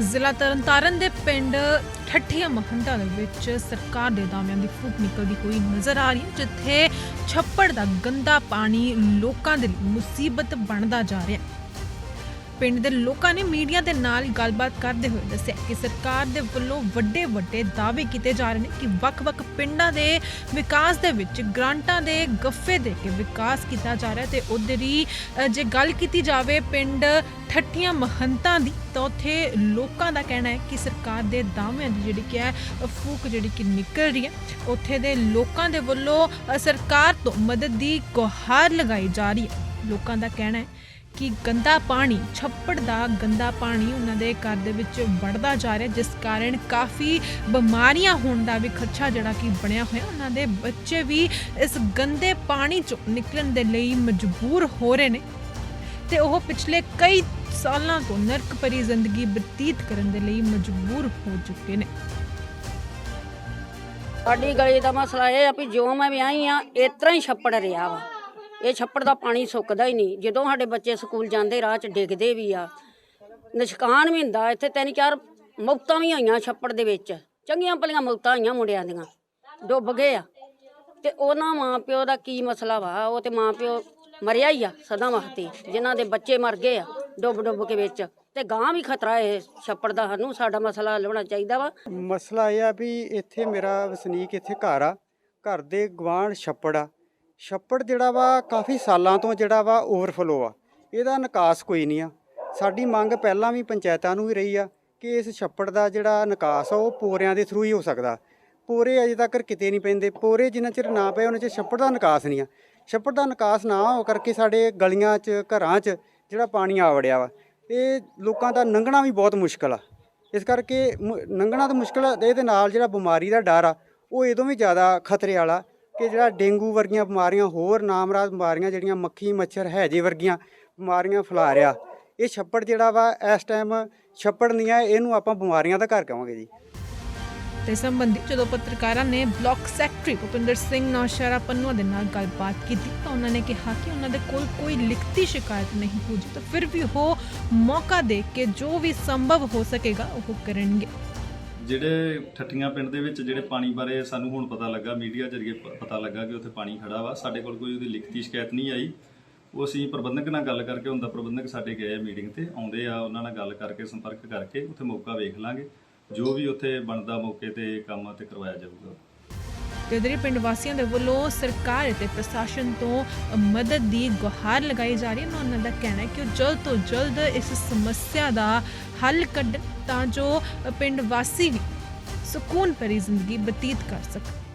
ਜ਼ਿਲ੍ਹਾ ਤਰਨਤਾਰਨ ਦੇ ਪਿੰਡ ਠੱਠੀਆਂ ਮਹੰਤਾ ਦੇ ਵਿੱਚ ਸਰਕਾਰ ਦੇ ਦਾਅਵਿਆਂ ਦੀ ਫੂਕ ਨਿਕਲਦੀ ਹੋਈ ਨਜ਼ਰ ਆ ਰਹੀ ਹੈ, ਜਿੱਥੇ ਛੱਪੜ ਦਾ ਗੰਦਾ ਪਾਣੀ ਲੋਕਾਂ ਦੇ ਲਈ ਮੁਸੀਬਤ ਬਣਦਾ ਜਾ ਰਿਹਾ ਹੈ। ਪਿੰਡ ਦੇ ਲੋਕਾਂ ਨੇ ਮੀਡੀਆ ਦੇ ਨਾਲ ਗੱਲਬਾਤ ਕਰਦੇ ਹੋਏ ਦੱਸਿਆ ਕਿ ਸਰਕਾਰ ਦੇ ਵੱਲੋਂ ਵੱਡੇ ਵੱਡੇ ਦਾਅਵੇ ਕੀਤੇ ਜਾ ਰਹੇ ਨੇ ਕਿ ਵੱਖ-ਵੱਖ ਪਿੰਡਾਂ ਦੇ ਵਿਕਾਸ ਦੇ ਵਿੱਚ ਗ੍ਰਾਂਟਾਂ ਦੇ ਗੱਫੇ ਦੇ ਕੇ ਵਿਕਾਸ ਕੀਤਾ ਜਾ ਰਿਹਾ ਹੈ ਤੇ ਉਧਰ ਹੀ ਜੇ ਗੱਲ ਕੀਤੀ ਜਾਵੇ ਪਿੰਡ ਠੱਠੀਆਂ ਮਹੰਤਾਂ ਦੀ, ਤਾਂ ਉੱਥੇ ਲੋਕਾਂ ਦਾ ਕਹਿਣਾ ਹੈ ਕਿ ਸਰਕਾਰ ਦੇ ਦਾਅਵਿਆਂ ਦੀ ਜਿਹੜੀ ਕਿ ਹੈ ਫੂਕ ਜਿਹੜੀ ਕਿ ਨਿਕਲ ਰਹੀ ਹੈ, ਉੱਥੇ ਦੇ ਲੋਕਾਂ ਦੇ ਵੱਲੋਂ ਸਰਕਾਰ ਤੋਂ ਮਦਦ ਦੀ ਗੁਹਾਰ ਲਗਾਈ ਜਾ ਰਹੀ ਹੈ। ਲੋਕਾਂ ਦਾ ਕਹਿਣਾ ਹੈ ਕਿ ਗੰਦਾ ਪਾਣੀ, ਛੱਪੜ ਦਾ ਗੰਦਾ ਪਾਣੀ ਉਹਨਾਂ ਦੇ ਘਰ ਦੇ ਵਿੱਚ ਵੜਦਾ ਜਾ ਰਿਹਾ। ਜਿਸ ਕਾਰਨ ਕਾਫੀ ਬਿਮਾਰੀਆਂ ਹੋਣ ਦਾ ਵੀ ਖਰਚਾ ਜਿਹੜਾ ਕਿ ਬਣਿਆ ਹੋਇਆ। ਉਹਨਾਂ ਦੇ ਬੱਚੇ ਵੀ ਇਸ ਗੰਦੇ ਪਾਣੀ ਚੋਂ ਨਿਕਲਣ ਦੇ ਲਈ ਮਜਬੂਰ ਹੋ ਰਹੇ ਨੇ ਤੇ ਉਹ ਪਿਛਲੇ ਕਈ ਸਾਲਾਂ ਤੋਂ ਨਰਕ ਭਰੀ ਜ਼ਿੰਦਗੀ ਬਤੀਤ ਕਰਨ ਦੇ ਲਈ ਮਜਬੂਰ ਹੋ ਚੁੱਕੇ ਨੇ। ਸਾਡੀ ਗਲੀ ਦਾ ਮਸਲਾ ਇਹ ਆ ਵੀ ਜੋ ਮੈਂ ਵਿਆਹੀ ਆ, ਇਸ ਤਰ੍ਹਾਂ ਹੀ ਛੱਪੜ ਰਿਹਾ ਵਾ। ਇਹ ਛੱਪੜ ਦਾ ਪਾਣੀ ਸੁੱਕਦਾ ਹੀ ਨਹੀਂ। ਜਦੋਂ ਸਾਡੇ ਬੱਚੇ ਸਕੂਲ ਜਾਂਦੇ, ਰਾਹ 'ਚ ਡਿੱਗਦੇ ਵੀ ਆ। ਨਿਸ਼ਕਾਨ ਵੀ ਹੁੰਦਾ, ਇੱਥੇ ਤਿੰਨ ਚਾਰ ਮੌਤਾਂ ਵੀ ਹੋਈਆਂ ਛੱਪੜ ਦੇ ਵਿੱਚ। ਚੰਗੀਆਂ ਭਲੀਆਂ ਮੌਤਾਂ ਹੋਈਆਂ ਮੁੰਡਿਆਂ ਦੀਆਂ। ਡੁੱਬ ਗਏ ਆ। ਤੇ ਉਹਨਾਂ ਮਾਂ ਪਿਓ ਦਾ ਕੀ ਮਸਲਾ ਵਾ? ਉਹ ਤੇ ਮਾਂ ਪਿਓ ਮਰਿਆ ਹੀ ਆ ਸਦਾ ਵਾਸਤੇ। ਜਿਨ੍ਹਾਂ ਦੇ ਬੱਚੇ ਮਰ ਗਏ ਆ ਡੁੱਬ ਡੁੱਬ ਕੇ ਵਿੱਚ। ਤੇ ਗਾਂ ਵੀ ਖਤਰਾ ਹੈ ਛੱਪੜ ਦਾ। ਸਾਨੂੰ ਸਾਡਾ ਮਸਲਾ ਹੱਲ ਚਾਹੀਦਾ ਵਾ। ਮਸਲਾ ਇਹ ਆ ਵੀ ਇੱਥੇ ਮੇਰਾ ਵਸਨੀਕ ਇੱਥੇ ਘਰ ਆ। ਘਰ ਦੇ ਗਵਾਂਢ ਛੱਪੜ ਆ। ਛੱਪੜ ਜਿਹੜਾ ਵਾ ਕਾਫੀ ਸਾਲਾਂ ਤੋਂ ਜਿਹੜਾ ਵਾ ਓਵਰਫਲੋ ਆ। ਇਹਦਾ ਨਿਕਾਸ ਕੋਈ ਨਹੀਂ ਆ। ਸਾਡੀ ਮੰਗ ਪਹਿਲਾਂ ਵੀ ਪੰਚਾਇਤਾਂ ਨੂੰ ਹੀ ਰਹੀ ਆ ਕਿ ਇਸ ਛੱਪੜ ਦਾ ਜਿਹੜਾ ਨਿਕਾਸ ਆ, ਉਹ ਪੋਰਿਆਂ ਦੇ ਥਰੂ ਹੀ ਹੋ ਸਕਦਾ। ਪੋਰੇ ਅਜੇ ਤੱਕ ਕਿਤੇ ਨਹੀਂ ਪੈਂਦੇ। ਪੋਰੇ ਜਿੰਨਾ ਚਿਰ ਨਾ ਪਏ, ਉਹਨਾਂ ਚਿਰ ਛੱਪੜ ਦਾ ਨਿਕਾਸ ਨਹੀਂ ਆ। ਛੱਪੜ ਦਾ ਨਿਕਾਸ ਨਾ ਹੋ ਕਰਕੇ ਸਾਡੇ ਗਲੀਆਂ 'ਚ, ਘਰਾਂ 'ਚ ਜਿਹੜਾ ਪਾਣੀ ਆ ਵੜਿਆ ਵਾ, ਇਹ ਲੋਕਾਂ ਦਾ ਲੰਘਣਾ ਵੀ ਬਹੁਤ ਮੁਸ਼ਕਲ ਆ। ਇਸ ਕਰਕੇ ਮੁ- ਲੰਘਣਾ ਤਾਂ ਮੁਸ਼ਕਲ ਇਹਦੇ ਨਾਲ ਜਿਹੜਾ ਬਿਮਾਰੀ ਦਾ ਡਰ ਆ, ਉਹ ਇਦੋਂ ਵੀ ਜ਼ਿਆਦਾ ਖਤਰੇ ਵਾਲਾ ਕਿ ਜਿਹੜਾ ਡੇਂਗੂ ਵਰਗੀਆਂ ਬਿਮਾਰੀਆਂ, ਹੋਰ ਨਾਮਰਾਦ ਬਿਮਾਰੀਆਂ ਜਿਹੜੀਆਂ ਮੱਖੀ, ਮੱਛਰ, ਹੈਜੇ ਵਰਗੀਆਂ ਬਿਮਾਰੀਆਂ ਫੈਲਾ ਰਿਹਾ, ਇਹ ਛੱਪੜ ਜਿਹੜਾ ਵਾ ਇਸ ਟਾਈਮ ਛੱਪੜ ਨਹੀਂ ਆ ਇਹਨੂੰ ਆਪਾਂ ਬਿਮਾਰੀਆਂ ਦਾ ਘਰ ਕਹਾਂਗੇ ਜੀ। ਤੇ ਸੰਬੰਧੀ ਜਦੋਂ ਪੱਤਰਕਾਰਾਂ ਨੇ ਬਲਾਕ ਸੈਕਟਰੀ ਭੁਪਿੰਦਰ ਸਿੰਘ ਨੌਸ਼ਹਿਰਾ ਪੰਨੂਆ ਦੇ ਨਾਲ ਗੱਲਬਾਤ ਕੀਤੀ ਤਾਂ ਉਹਨਾਂ ਨੇ ਕਿਹਾ ਕਿ ਉਹਨਾਂ ਦੇ ਕੋਲ ਕੋਈ ਲਿਖਤੀ ਸ਼ਿਕਾਇਤ ਨਹੀਂ ਪਹੁੰਚੀ ਤਾਂ ਫਿਰ ਵੀ ਉਹ ਮੌਕਾ ਦੇ ਕੇ ਜੋ ਵੀ ਸੰਭਵ ਹੋ ਸਕੇਗਾ ਉਹ ਕਰਨਗੇ। ਜਿਹੜੇ ਠੱਠੀਆਂ ਪਿੰਡ ਦੇ ਵਿੱਚ ਜਿਹੜੇ ਪਾਣੀ ਬਾਰੇ ਸਾਨੂੰ ਹੁਣ ਪਤਾ ਲੱਗਾ, ਮੀਡੀਆ ਜ਼ਰੀਏ ਪਤਾ ਲੱਗਾ ਕਿ ਉੱਥੇ ਪਾਣੀ ਖੜਾ ਵਾ, ਸਾਡੇ ਕੋਲ ਕੋਈ ਉਹਦੀ ਲਿਖਤੀ ਸ਼ਿਕਾਇਤ ਨਹੀਂ ਆਈ। ਉਹ ਅਸੀਂ ਪ੍ਰਬੰਧਕ ਨਾਲ ਗੱਲ ਕਰਕੇ ਹੁੰਦਾ ਪ੍ਰਬੰਧਕ ਸਾਡੇ ਗਏ ਆ ਮੀਟਿੰਗ ਤੇ, ਆਉਂਦੇ ਆ ਉਹਨਾਂ ਨਾਲ ਗੱਲ ਕਰਕੇ, ਸੰਪਰਕ ਕਰਕੇ ਉੱਥੇ ਮੌਕਾ ਵੇਖ ਲਾਂਗੇ। ਜੋ ਵੀ ਉੱਥੇ ਬਣਦਾ ਮੌਕੇ ਤੇ ਕੰਮ ਤੇ ਕਰਵਾਇਆ ਜਾਊਗਾ। ਤੇ ਇਧਰ ਪਿੰਡ ਵਾਸੀਆਂ ਦੇ ਵੱਲੋਂ ਸਰਕਾਰ ਅਤੇ ਪ੍ਰਸ਼ਾਸਨ ਤੋਂ ਮਦਦ ਦੀ ਗੁਹਾਰ ਲਗਾਈ ਜਾ ਰਹੀ ਹੈ। ਉਹਨਾਂ ਦਾ ਕਹਿਣਾ ਹੈ ਕਿ ਉਹ ਜਲਦ ਤੋਂ ਜਲਦ ਇਸ ਸਮੱਸਿਆ ਦਾ ਹੱਲ ਕੱਢਣ ਤਾਂ ਜੋ ਪਿੰਡ ਵਾਸੀ ਵੀ ਸਕੂਨ ਭਰੀ ਜ਼ਿੰਦਗੀ ਬਤੀਤ ਕਰ ਸਕਣ।